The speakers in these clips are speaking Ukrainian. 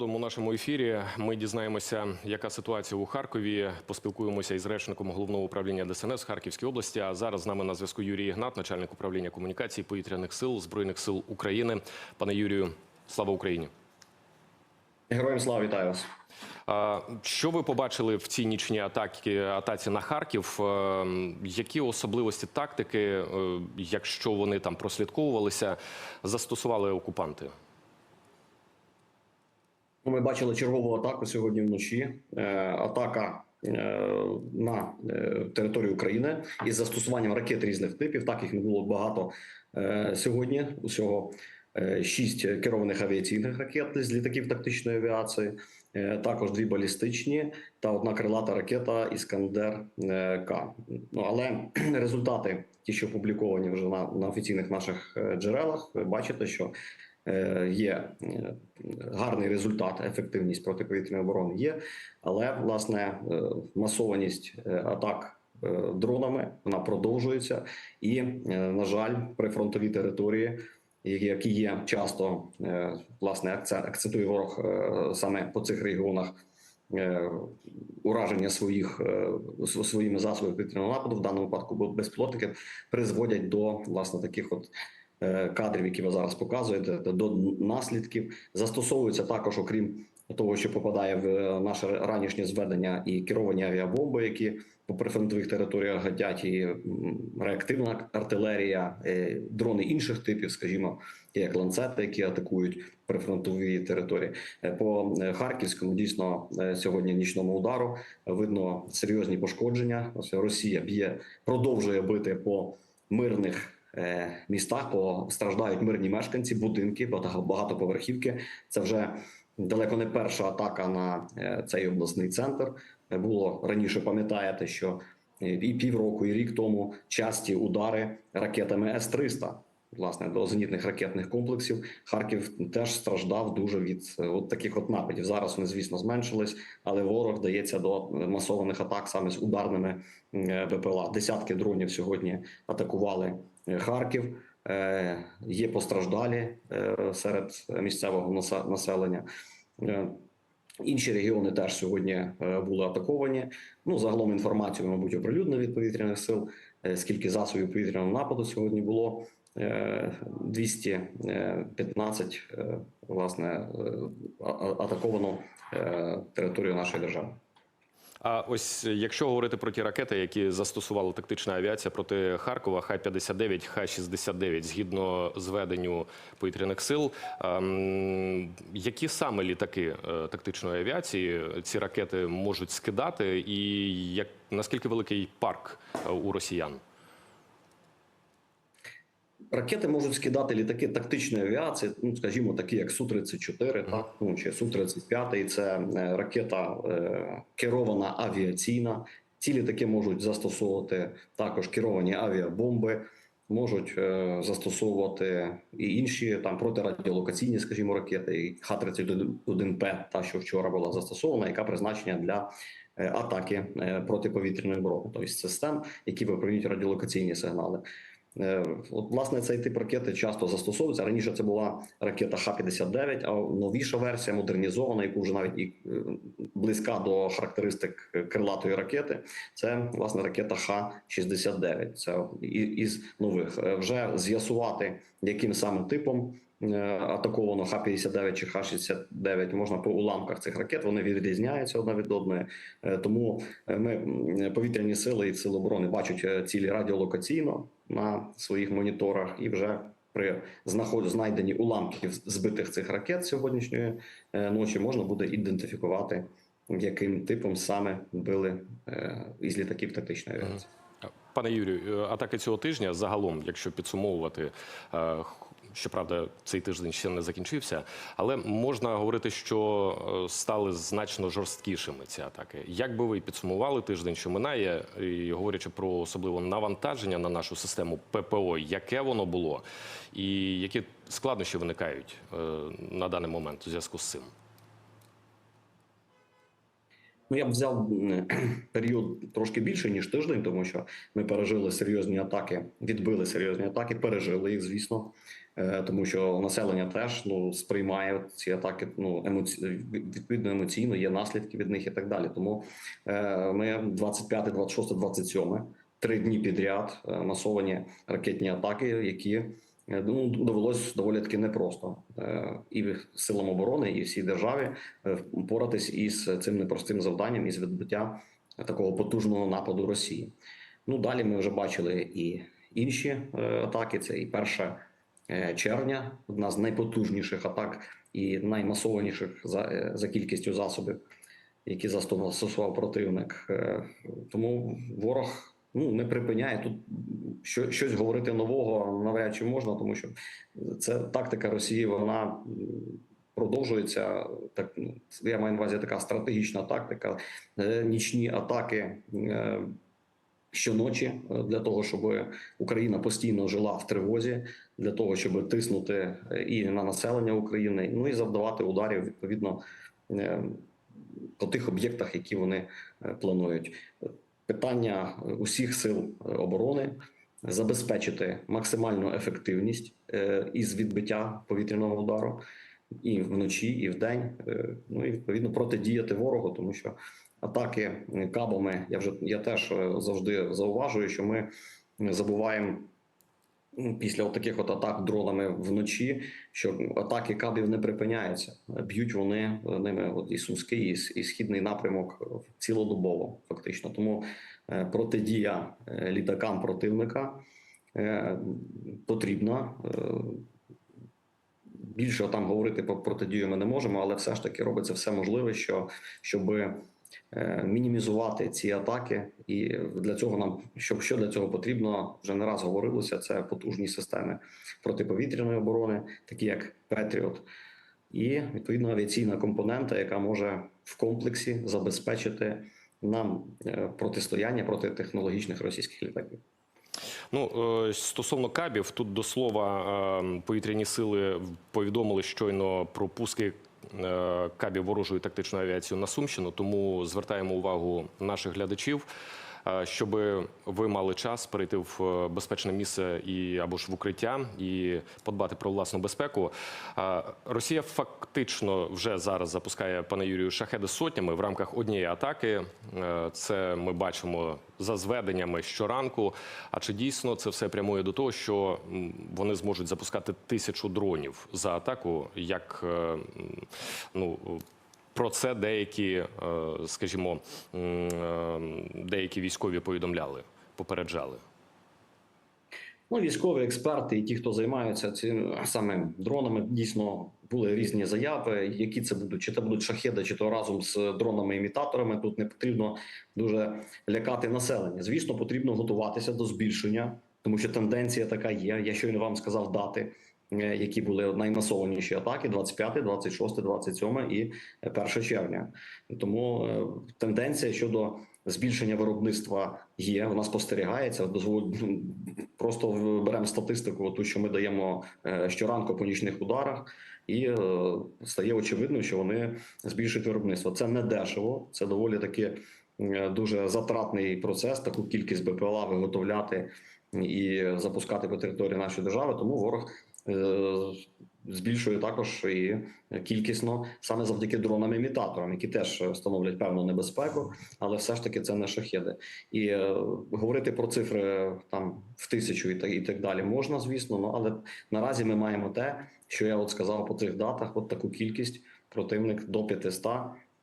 У нашому ефірі ми дізнаємося, яка ситуація у Харкові. Поспілкуємося із речником головного управління ДСНС Харківської області. А зараз з нами на зв'язку Юрій Ігнат, начальник управління комунікації повітряних сил збройних сил України. Пане Юрію, слава Україні! Героям слава вітаю вас. Що ви побачили в цій нічній атаці, атаці на Харків? Е, Які особливості тактики, е, якщо вони там прослідковувалися, застосували окупанти? Ну, Ми бачили чергову атаку сьогодні вночі. Е, Атака е, на е, територію України із застосуванням ракет різних типів. Так їх не було багато сьогодні. Усього шість керованих авіаційних ракет з літаків тактичної авіації. Також дві балістичні та одна крилата ракета Іскандер К. Ну але результати, ті, що опубліковані вже на, на офіційних наших джерелах, ви бачите, що є е, гарний результат, ефективність протиповітряної оборони є, але власне е, масованість е, атак е, дронами вона продовжується, і е, на жаль, прифронтові території, які є часто е, власне акцент акцентує ворог е, саме по цих регіонах. е, Ураження своїх е, своїми засобами повітряного нападу в даному випадку безпілотники призводять до власне таких от е, кадрів, які ви зараз показуєте, до наслідків. Застосовуються також, окрім того, що попадає в е, наше ранішнє зведення, і керовані авіабомби, які по прифронтових територіях гатять, і реактивна артилерія, е, дрони інших типів, скажімо, як ланцети, які атакують прифронтові території. Е, По е, харківському дійсно е, сьогодні нічному удару видно серйозні пошкодження. Ось Росія б'є, продовжує бити по мирних е, містах, по страждають мирні мешканці, будинки, багато- багатоповерхівки. Це вже далеко не перша атака на е, цей обласний центр. Е, Було раніше, пам'ятаєте, що е, і півроку, і рік тому часті удари ракетами С-300. Власне, до зенітних ракетних комплексів Харків теж страждав дуже від е, от таких от нападів. Зараз вони, звісно, зменшились, але ворог дається до масованих атак саме з ударними е, БПЛА. Десятки дронів сьогодні атакували е, Харків. Е, Є постраждалі е, серед місцевого насе- населення. Е, Інші регіони теж сьогодні були атаковані. Ну загалом інформацію, мабуть, оприлюднено від повітряних сил. Скільки засобів повітряного нападу сьогодні було? Е, 215 е, власне атаковано територію нашої держави. А ось якщо говорити про ті ракети, які застосувала тактична авіація проти Харкова, Х-59, Х-69, згідно зведенню повітряних сил, ем, які саме літаки е, тактичної авіації ці ракети можуть скидати, і як наскільки великий парк е, у росіян? Ракети можуть скидати літаки тактичної авіації, ну скажімо, такі як су 34 так ну чи су 35 І Це е, ракета е, керована авіаційна. Ці літаки можуть застосовувати також керовані авіабомби, можуть е, застосовувати і інші там протирадіолокаційні, скажімо, ракети, і Х-31П, та що вчора була застосована, яка призначена для е, атаки протиповітряної оборони, тобто систем, які випромінюють радіолокаційні сигнали. Е, От, власне, цей тип ракети часто застосовується. Раніше це була ракета Х-59, а новіша версія модернізована, яку вже навіть і е, близька до характеристик крилатої ракети. Це власне ракета Х-69. Це із нових Е, вже з'ясувати, яким саме типом. Е, Атаковано Х-59 чи Х-69 можна по уламках цих ракет. Вони відрізняються одна від одної. Е, Тому е, ми повітряні сили і сили оборони бачать цілі радіолокаційно на своїх моніторах, і вже при знайденні уламків збитих цих ракет сьогоднішньої ночі можна буде ідентифікувати, яким типом саме били із літаків тактичної авіації. Пане Юрію, атаки цього тижня загалом, якщо підсумовувати, щоправда, цей тиждень ще не закінчився, але можна говорити, що е, стали значно жорсткішими ці атаки. Як би ви підсумували тиждень, що минає, і говорячи про особливо навантаження на нашу систему ППО, яке воно було, і які складнощі виникають е, на даний момент у зв'язку з цим? Ну, я б взяв період трошки більше ніж тиждень, тому що ми пережили серйозні атаки, відбили серйозні атаки, пережили їх, звісно. Е, тому що населення теж ну сприймає ці атаки. Ну емоці... відповідно емоційно є наслідки від них і так далі. Тому е, ми 25, 26, 27, три дні підряд е, масовані ракетні атаки, які ну довелось доволі таки непросто і силам оборони, і всій державі впоратись із цим непростим завданням із відбиття такого потужного нападу Росії. Ну далі ми вже бачили і інші атаки. Це і 1 е, червня, одна з найпотужніших атак і наймасованіших за, е, за кількістю засобів, які застосував противник. Е, Тому ворог ну не припиняє тут що, щось говорити нового навряд чи можна, тому що це тактика Росії. Вона продовжується так. ну, Я маю на увазі така стратегічна тактика, е, нічні атаки. Щоночі е, для того, щоб Україна постійно жила в тривозі, для того, щоб тиснути е, і на населення України, ну і завдавати ударів відповідно е, по тих об'єктах, які вони планують. Питання усіх сил оборони забезпечити максимальну ефективність із відбиття повітряного удару і вночі, і вдень. Ну і відповідно протидіяти ворогу, тому що атаки кабами. Я вже я теж е, завжди зауважую, що ми забуваємо. Після от таких от атак дронами вночі, що атаки кабів не припиняються. Б'ють вони е, ними от і сумський, і, і східний напрямок е, цілодобово, фактично. Тому протидія літакам противника потрібна. Більше там говорити про протидію ми не можемо, але все ж таки робиться все можливе, що щоб мінімізувати ці атаки, і для цього нам що, що для цього потрібно, вже не раз говорилося. Це потужні системи протиповітряної оборони, такі як Петріот, і відповідно авіаційна компонента, яка може в комплексі забезпечити нам е, протистояння проти технологічних російських літаків. Ну е, стосовно кабів, тут до слова е, повітряні сили повідомили щойно про пуски е, кабів ворожої тактичної авіації на Сумщину. Тому звертаємо увагу наших глядачів. Щоб ви мали час перейти в е, безпечне місце і або ж в укриття і подбати про власну безпеку. Росія фактично вже зараз запускає пане Юрію шахеди сотнями в рамках однієї атаки. Е, Це ми бачимо за зведеннями щоранку. А чи дійсно це все прямує до того, що вони зможуть запускати тисячу дронів за атаку? Як е, ну про це деякі, е, скажімо, е, деякі військові повідомляли, попереджали? Ну, військові експерти і ті, хто займаються цим саме дронами, дійсно були різні заяви. Які це будуть, чи це будуть шахеди, чи то разом з дронами-імітаторами. Тут не потрібно дуже лякати населення. Звісно, потрібно готуватися до збільшення, тому що тенденція така є. Я щойно вам сказав дати. Е, Які були наймасованіші атаки: 25, 26, 27 і 1 червня. Тому е, тенденція щодо збільшення виробництва є. Вона спостерігається. Ну, просто беремо статистику, ту, що ми даємо е, щоранку по нічних ударах, і е, стає очевидно, що вони збільшують виробництво. Це не дешево, це доволі таки е, дуже затратний процес. Таку кількість БПЛА виготовляти і запускати по території нашої держави. Тому ворог. Е, Збільшує також і кількісно саме завдяки дронам-імітаторам, які теж становлять певну небезпеку, але все ж таки це не шахеди. І е, говорити про цифри там в тисячу і так і так далі можна, звісно. Ну але наразі ми маємо те, що я от сказав по цих датах. От таку кількість противник до 500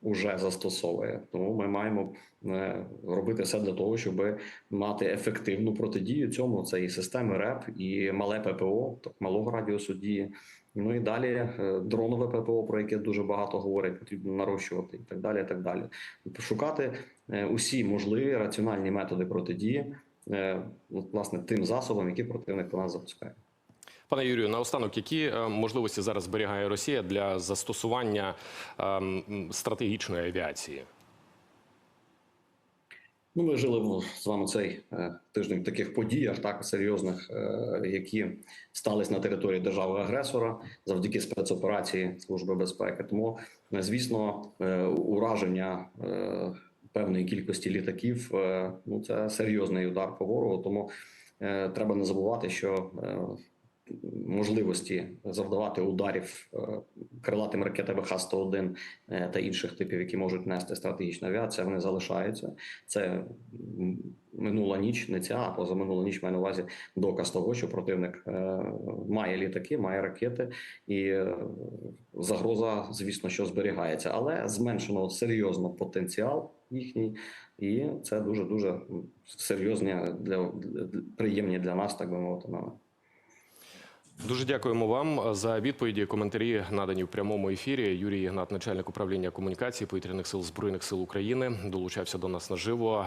уже застосовує. Тому ми маємо е, робити все для того, щоб мати ефективну протидію цьому. Це і системи РЕП, і мале ППО, так малого радіусу дії. Ну і далі е, дронове ППО, про яке дуже багато говорять, потрібно нарощувати і так далі. І так далі. Шукати е, усі можливі раціональні методи протидії, власне, тим засобам, які противник по нас запускає. Пане Юрію, наостанок, які е, можливості зараз зберігає Росія для застосування ем, стратегічної авіації? Ну, ми жили з вами цей е, тиждень в таких подіях, так серйозних, е, які стались на території держави-агресора завдяки спецоперації Служби безпеки. Тому, звісно, ураження певної кількості літаків ну це серйозний удар по ворогу. Тому треба не забувати, що можливості завдавати ударів е, крилатими ракетами Х-101 е, та інших типів, які можуть нести стратегічна авіація, вони залишаються. Це минула ніч, не ця, а позаминула ніч маю на увазі доказ того, що противник е, має літаки, має ракети, і загроза, звісно, що зберігається, але зменшено серйозно потенціал їхній, і це дуже дуже серйозні для, для приємні для нас, так би мовити, новини. Дуже дякуємо вам за відповіді. Коментарі надані в прямому ефірі. Юрій Ігнат, начальник управління комунікації повітряних сил збройних сил України, долучався до нас наживо.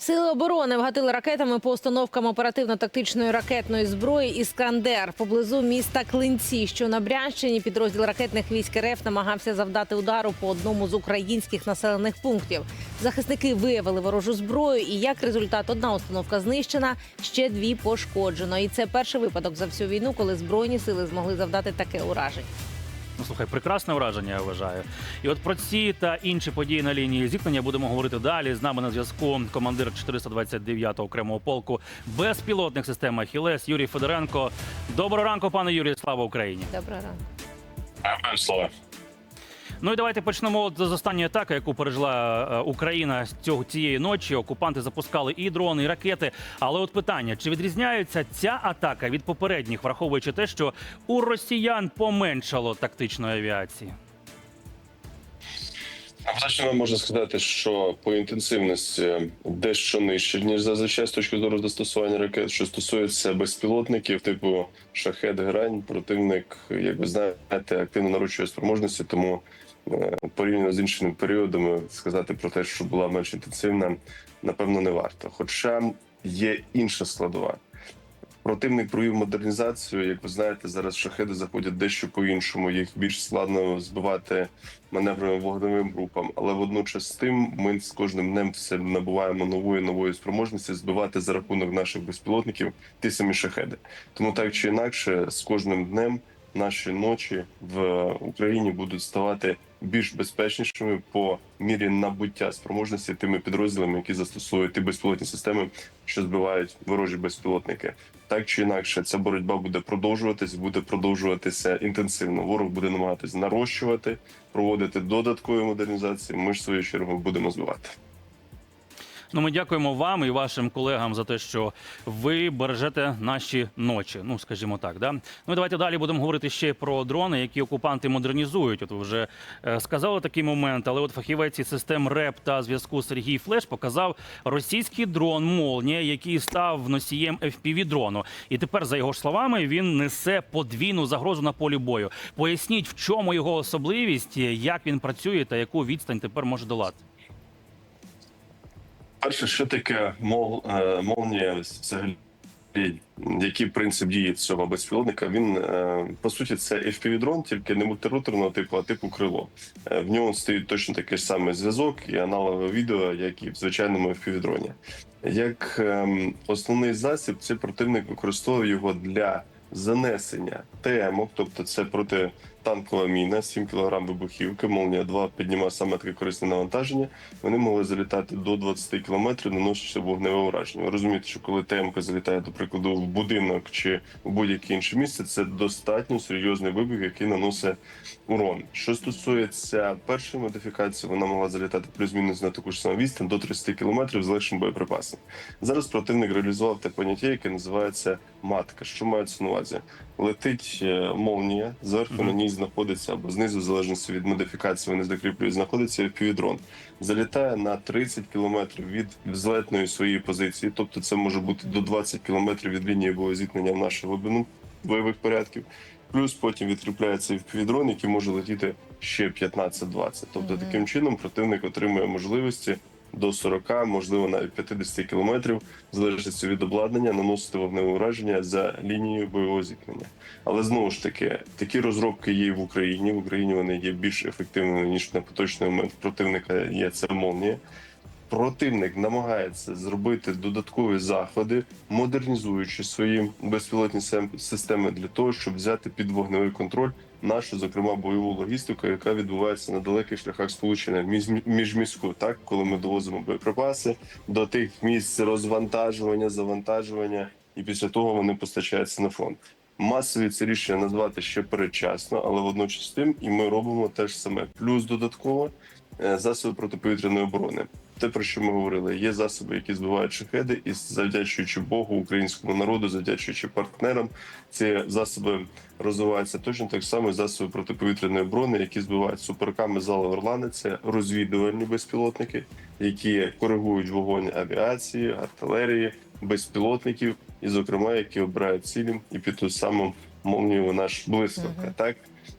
Сили оборони вгатили ракетами по установкам оперативно-тактичної ракетної зброї Іскандер поблизу міста Клинці, що на Брянщині підрозділ ракетних військ РФ намагався завдати удару по одному з українських населених пунктів. Захисники виявили ворожу зброю, і як результат, одна установка знищена, ще дві пошкоджено. І це перший випадок за всю війну, коли збройні сили змогли завдати таке ураження. Ну, слухай, прекрасне враження, я вважаю. І от про ці та інші події на лінії зіткнення будемо говорити далі. З нами на зв'язку командир 429-го окремого полку безпілотних систем Ахілес Юрій Федоренко. Доброго ранку, пане Юрію. Слава Україні. Доброго ранку. Слава. Ну і давайте почнемо з останньої атаки, яку пережила е, Україна цього цієї ночі. Окупанти запускали і дрони, і ракети. Але от питання: чи відрізняється ця атака від попередніх, враховуючи те, що у росіян поменшало тактичної авіації? Значно можна сказати, що по інтенсивності дещо нижче, ніж зазвичай з точки зору застосування ракет. Що стосується безпілотників, типу шахет грань, противник, як ви знаєте, активно нарощує спроможності, тому порівняно з іншими періодами сказати про те, що була менш інтенсивна, напевно, не варто. Хоча є інша складова. Противник провів модернізацію. Як ви знаєте, зараз шахеди заходять дещо по-іншому. Їх більш складно збивати маневровим вогневим групам. Але водночас з тим ми з кожним днем все набуваємо нової нової спроможності збивати за рахунок наших безпілотників ті самі шахеди. Тому так чи інакше, з кожним днем наші ночі в Україні будуть ставати більш безпечнішими по мірі набуття спроможності тими підрозділами, які застосовують ті безпілотні системи, що збивають ворожі безпілотники. Так чи інакше, ця боротьба буде продовжуватись, буде продовжуватися інтенсивно. Ворог буде намагатись нарощувати, проводити додаткові модернізації. Ми ж свою чергу будемо збивати. Ну, ми дякуємо вам і вашим колегам за те, що ви бережете наші ночі. Ну, скажімо так, да. Ну давайте далі будемо говорити ще про дрони, які окупанти модернізують. От ви вже е, сказали такий момент, але от фахівець із систем РЕП та зв'язку Сергій Флеш показав російський дрон Молнія, який став носієм fpv дрону. І тепер, за його словами, він несе подвійну загрозу на полі бою. Поясніть, в чому його особливість, як він працює та яку відстань тепер може долати. Перше, що таке мол, е, молнія взагалі? Який принцип дії цього безпілотника? Він е, по суті це FPV-дрон, тільки не мультироторного типу, а типу крило. Е, В ньому стоїть точно такий ж самий зв'язок і аналогове відео, як і в звичайному FPV-дроні. Як ем, основний засіб, цей противник використовує його для занесення ТМО, тобто це протитанкова міна, 7 кг вибухівки, молнія 2 піднімає саме таке корисне навантаження. Вони могли залітати до 20 км, наносячи вогневе ураження. Ви розумієте, що коли ТМК залітає, до прикладу, в будинок чи в будь-яке інше місце, це достатньо серйозний вибух, який наносить урон. Що стосується першої модифікації, вона могла залітати плюс-мінус на таку ж саму відстань до 30 км з легшим боєприпасом. Зараз противник реалізував те поняття, яке називається матка. Що мається на увазі? Летить е, молнія, зверху на ній знаходиться або знизу, в залежності від модифікації, вони закріплюють, знаходиться півдрон. Залітає на 30 кілометрів від взлетної своєї позиції, тобто це може бути до 20 кілометрів від лінії боєзіткнення в нашу глибину бойових порядків. Плюс потім відкріпляється і дрон, який може летіти ще 15-20. Тобто таким чином противник отримує можливості до 40, можливо, навіть 50 кілометрів, в залежності від обладнання, наносити вогневе ураження за лінією бойового зіткнення. Але знову ж таки, такі розробки є в Україні. В Україні вони є більш ефективними ніж на поточний момент противника. Є це молнія. Противник намагається зробити додаткові заходи, модернізуючи свої безпілотні системи для того, щоб взяти під вогневий контроль нашу, зокрема, бойову логістику, яка відбувається на далеких шляхах сполучення між, так коли ми довозимо боєприпаси до тих місць розвантажування, завантажування, і після того вони постачаються на фронт. Масові це рішення назвати ще передчасно, але водночас тим і ми робимо те ж саме. Плюс додатково е, засоби протиповітряної оборони. Те, про що ми говорили, є засоби, які збивають шахеди, і завдячуючи Богу, українському народу, завдячуючи партнерам, ці засоби розвиваються точно так само. Засоби протиповітряної оборони, які збивають суперками зали Орлани. Це розвідувальні безпілотники, які коригують вогонь авіації, артилерії, безпілотників, і, зокрема, які обирають цілі і під ту саму молнію наш блискавка. Мгм. Так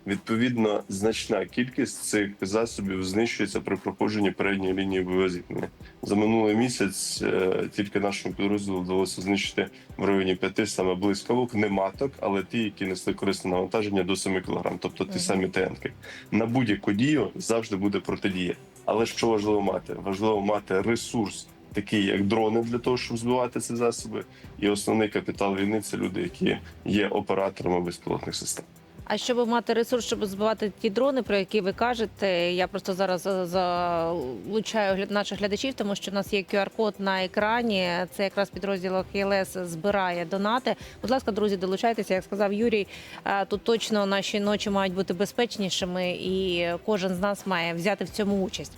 відповідно значна кількість цих засобів знищується при проходженні передньої лінії бойового зіткнення. За минулий місяць е, тільки нашому підрозділу вдалося знищити в районі п'яти саме блискавок, не маток, але ті, які несли корисне навантаження до 7 кг, тобто ті самі ТНК. На будь-яку дію завжди буде протидія. Але що важливо мати? Важливо мати ресурс, такий як дрони, для того, щоб збивати ці засоби. І основний капітал війни це люди, які є операторами безпілотних систем. А щоб мати ресурс, щоб збивати ті дрони, про які ви кажете, я просто зараз за- залучаю наших глядачів, тому що в нас є QR-код на екрані. Це якраз підрозділ ХЛС збирає донати. Будь ласка, друзі, долучайтеся. Як сказав Юрій, е, тут точно наші ночі мають бути безпечнішими, і кожен з нас має взяти в цьому участь.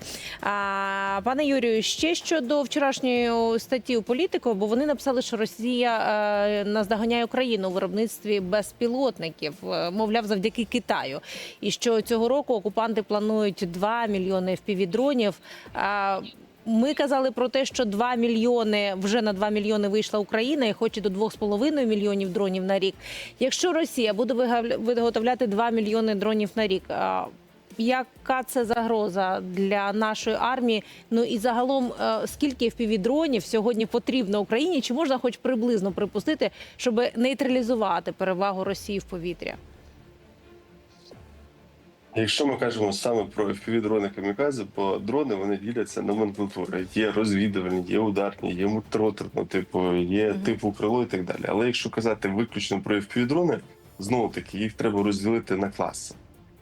Пане Юрію, ще щодо вчорашньої статті у політику, бо вони написали, що Росія е, наздоганяє Україну у виробництві безпілотників, е, мовляв, завдяки Китаю. І що цього року окупанти планують 2 мільйони впівдронів. Ми казали про те, що 2 мільйони вже на 2 мільйони вийшла Україна і хоче до 2,5 мільйонів дронів на рік. Якщо Росія буде виготовляти 2 мільйони дронів на рік, яка це загроза для нашої армії? Ну і загалом, скільки впівдронів сьогодні потрібно Україні? Чи можна хоч приблизно припустити, щоб нейтралізувати перевагу Росії в повітря? Якщо ми кажемо саме про FPV-дрони камікадзе, бо дрони вони діляться на номенклатури. Є розвідувальні, є ударні, є мультироторно, типу, є типу крило і так далі. Але якщо казати виключно про FPV-дрони, знову таки їх треба розділити на класи.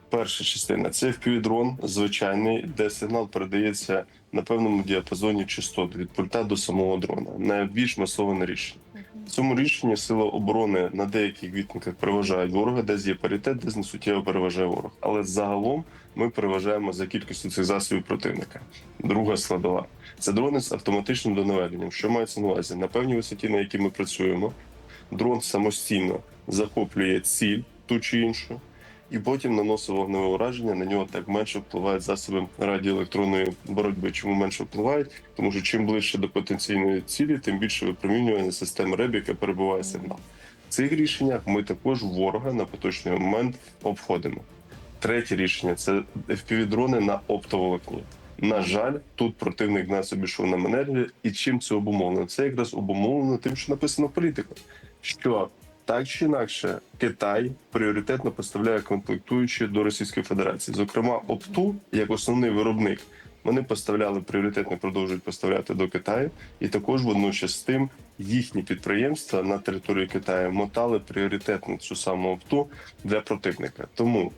Перша частина це FPV-дрон звичайний, де сигнал передається на певному діапазоні частот від пульта до самого дрона. Найбільш масоване рішення. Цьому рішенні сили оборони на деяких відтинках переважають ворога, десь є паритет, десь несуттєво переважає ворог. Але загалом ми переважаємо за кількістю цих засобів противника. Друга складова це дрони з автоматичним донаведенням. Що мається на увазі? На певній висоті, на якій ми працюємо, дрон самостійно захоплює ціль ту чи іншу. І потім наносить вогневе ураження. На нього так менше впливають засоби радіоелектронної боротьби. Чому менше впливають? Тому що чим ближче до потенційної цілі, тим більше випромінювання системи РЕБ, яка перебуває сигнал. В цих рішеннях ми також ворога на поточний момент обходимо. Третє рішення це FPV-дрони на оптоволокні. На жаль, тут противник нас обійшов на маневрі. І чим це обумовлено? Це якраз обумовлено тим, що написано в політику. Що так чи інакше, Китай пріоритетно поставляє комплектуючі до Російської Федерації. Зокрема, опту як основний виробник. Вони поставляли пріоритетно продовжують поставляти до Китаю, і також водночас з тим їхні підприємства на території Китаю мотали пріоритетно цю саму опту для противника. Тому,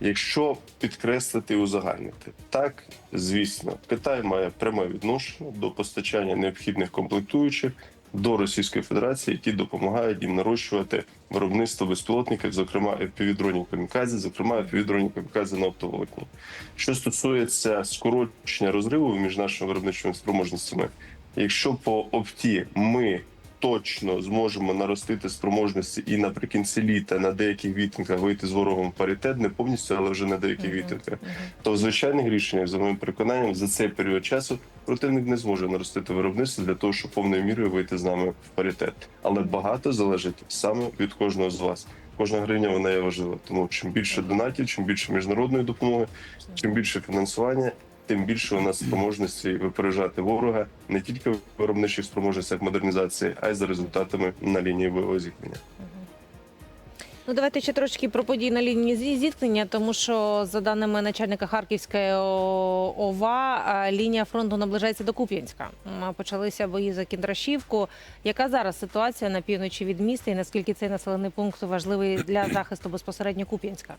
якщо підкреслити і узагальнити, так звісно, Китай має пряме відношення до постачання необхідних комплектуючих до Російської Федерації, які допомагають їм нарощувати виробництво безпілотників, зокрема FPV-дронів камікадзе, зокрема FPV-дронів камікадзе на оптоволокні. Що стосується скорочення розриву між нашими виробничими спроможностями, якщо по опті ми точно зможемо наростити спроможності і наприкінці літа на деяких відтинках вийти з ворогом паритет, не повністю, але вже на деяких Мгм. відтинках, то в звичайних рішеннях, за моїм переконанням, за цей період часу противник не зможе наростити виробництво для того, щоб повною мірою вийти з нами в паритет. Але багато залежить саме від кожного з вас. Кожна гривня вона є важлива. Тому чим більше донатів, чим більше міжнародної допомоги, чим більше фінансування, тим більше у нас спроможності випереджати ворога не тільки в виробничих спроможностях модернізації, а й за результатами на лінії бойового зіткнення. Ну, давайте ще трошки про події на лінії зіткнення, тому що за даними начальника Харківської ОВА, лінія фронту наближається до Куп'янська. Почалися бої за Кіндрашівку. Яка зараз ситуація на півночі від міста і наскільки цей населений пункт важливий для захисту безпосередньо Куп'янська?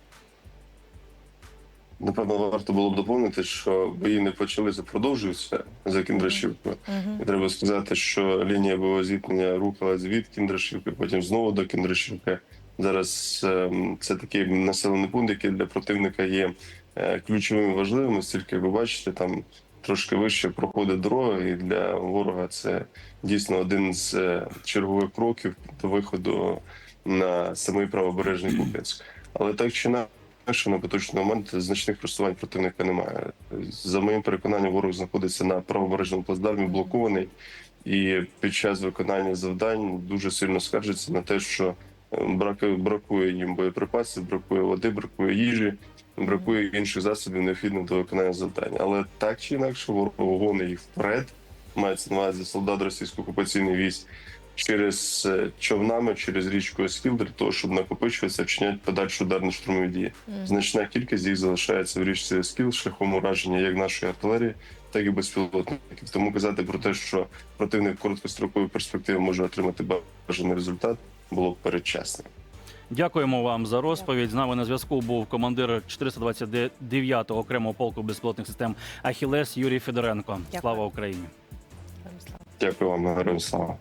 Напевно варто було б доповнити, що бої не почалися, продовжуються за Кіндрашівкою. І треба сказати, що лінія бойового зіткнення рухалась від Кіндрашівки, потім знову до Кіндрашівки. Зараз ем, це такий населений пункт, який для противника є е, ключовим важливим. Оскільки ви бачите, там трошки вище проходить дорога, і для ворога це дійсно один з е, чергових кроків до виходу на самий правобережний Куп'янськ. Але так чи інакше, на поточний момент значних просувань противника немає. За моїм переконанням, ворог знаходиться на правобережному плацдармі, блокований, і під час виконання завдань дуже сильно скаржиться на те, що е, бракує, бракує їм боєприпасів, бракує води, бракує їжі, бракує інших засобів необхідних до виконання завдань. Але так чи інакше, ворог гонить їх вперед. Мається на увазі солдат російсько-окупаційних військ через е, човнами, через річку Оскіл, для того, щоб накопичуватися, вчиняти подальші ударно-штурмові дії. Значна кількість їх залишається в річці Оскіл шляхом ураження як нашої артилерії, так і безпілотників. Тому казати про те, що противник в короткостроковій перспективі може отримати бажаний результат, було б передчасним. Дякуємо вам за розповідь. З нами на зв'язку був командир 429-го окремого полку безпілотних систем Ахілес Юрій Федоренко. Дякую. Слава Україні! Дякую вам, героям слава.